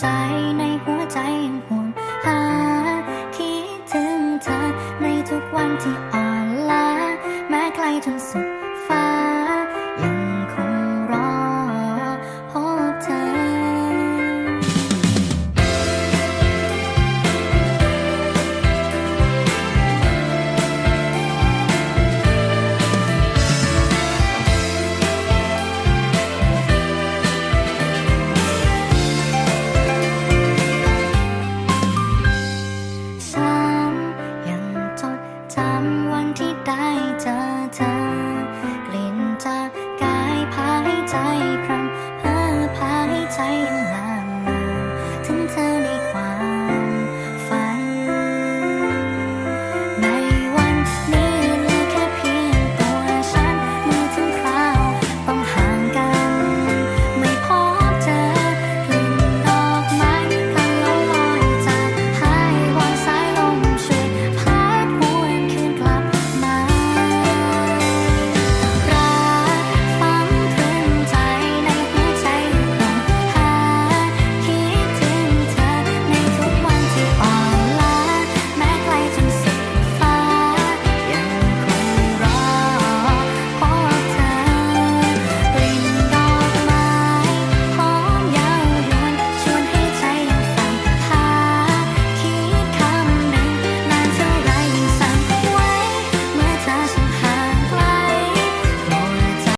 ใจในหัวใจยังหวงหา คิดถึงเธอในทุกวันที่อ่อนล้าแม้ไกลจนสุด จำวันที่ได้เจอเธอกลิ่นจากกายพายใจครั้เพ้อพายใจยังลาถึงเธอ